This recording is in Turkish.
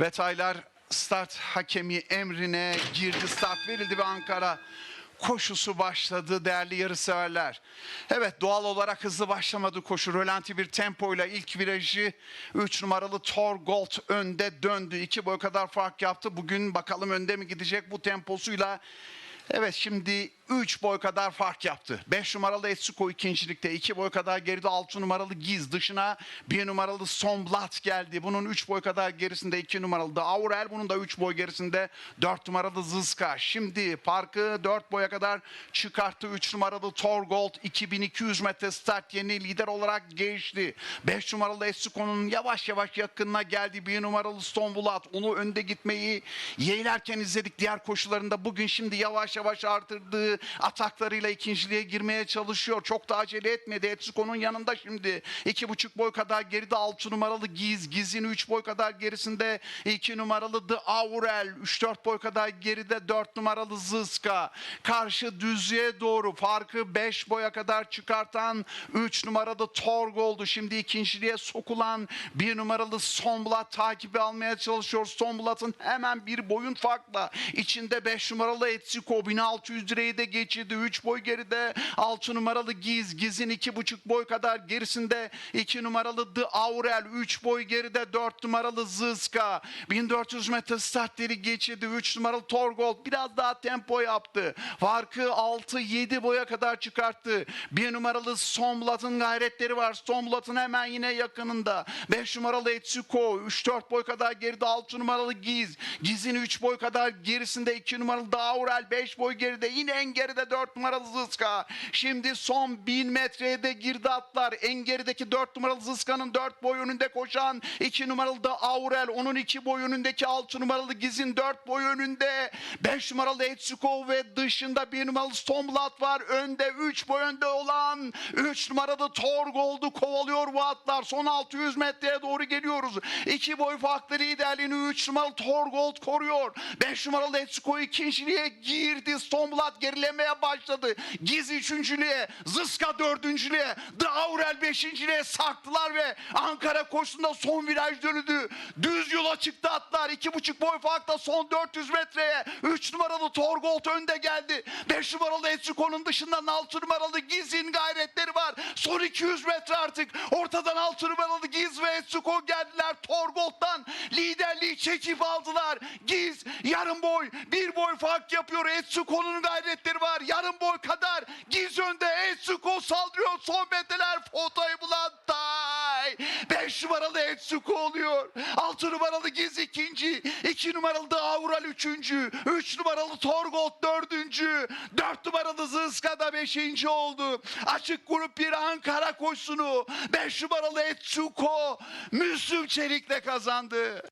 Ve Taylar start hakemi emrine girdi. Start verildi ve Ankara koşusu başladı değerli yarışseverler. Evet doğal olarak hızlı başlamadı koşu. Rölanti bir tempoyla ilk virajı 3 numaralı Thor Gold önde döndü. 2 boy kadar fark yaptı. Bugün bakalım önde mi gidecek bu temposuyla. Evet şimdi 3 boy kadar fark yaptı. 5 numaralı Etsuko ikincilikte. 2 boy kadar geride 6 numaralı Giz. Dışına 1 numaralı Somblat geldi. Bunun 3 boy kadar gerisinde 2 numaralı da Aurel. Bunun da 3 boy gerisinde 4 numaralı Zızka. Şimdi parkı 4 boya kadar çıkarttı. 3 numaralı Torgold 2200 metre start yeni lider olarak geçti. 5 numaralı Etsuko'nun yavaş yavaş yakınına geldi. 1 numaralı Stombulat onu önde gitmeyi yeğlerken izledik diğer koşularında. Bugün şimdi yavaş yavaş artırdığı ataklarıyla ikinciliğe girmeye çalışıyor. Çok da acele etmedi. Etsuko'nun yanında şimdi. iki buçuk boy kadar geride 6 numaralı Giz. Giz'in 3 boy kadar gerisinde 2 numaralı The Aurel. 3-4 boy kadar geride 4 numaralı Zıska. Karşı düzlüğe doğru farkı 5 boya kadar çıkartan 3 numaralı Torgold'u. Şimdi ikinciliğe sokulan 1 numaralı Somblat takibi almaya çalışıyor. Somblat'ın hemen bir boyun farkla içinde 5 numaralı Etsiko 1600 lirayı da geçirdi. 3 boy geride 6 numaralı Giz. Giz'in 2,5 boy kadar gerisinde 2 numaralı The Aurel. 3 boy geride 4 numaralı Zızka. 1400 metre startleri geçirdi. 3 numaralı Torgold biraz daha tempo yaptı. Farkı 6-7 boya kadar çıkarttı. 1 numaralı Somblat'ın gayretleri var. Somblat'ın hemen yine yakınında. 5 numaralı Etsuko. 3-4 boy kadar geride 6 numaralı Giz. Giz'in 3 boy kadar gerisinde 2 numaralı Daurel. 5 boy geride yine en geride 4 numaralı Zıska. Şimdi son 1000 metreye de girdi atlar. En gerideki 4 numaralı Zıska'nın 4 boy önünde koşan 2 numaralı da Aurel. Onun 2 boy önündeki 6 numaralı Giz'in 4 boy önünde. 5 numaralı Etsuko ve dışında 1 numaralı Stomblat var. Önde 3 boy önde olan 3 numaralı Torgold'u kovalıyor bu atlar. Son 600 metreye doğru geliyoruz. 2 boy farklı liderliğini 3 numaralı Torgold koruyor. 5 numaralı Etsuko ikinciliğe girdi. Stomblat gerilemeye başladı. Giz üçüncülüğe, Zıska dördüncülüğe, The Aurel beşinciliğe sarktılar ve Ankara koşusunda son viraj dönüdü. Düz yola çıktı atlar. iki buçuk boy farkla son 400 metreye. 3 numaralı Torgold önde geldi. 5 numaralı Etsuko'nun dışından 6 numaralı Giz'in gayretleri var. Son 200 metre artık. Ortadan 6 numaralı Giz ve Etsuko geldiler. Torgold'dan liderliği çekip aldılar. Giz yarım boy, bir boy fark yapıyor. Etsuko'nun gayretleri var. Yarım boy kadar. Giz önde. Etsuko saldırıyor. Son metreler fotoyu bulan Tay. 5 numaralı Etsuko oluyor. 6 numaralı Giz ikinci. 2 numaralı da Avral üçüncü. 3 numaralı Torgold dördüncü. 4 numaralı Zızka da beşinci oldu. Açık grup bir Ankara koşusunu 5 numaralı Etsuko Müslüm Çelik'le kazandı.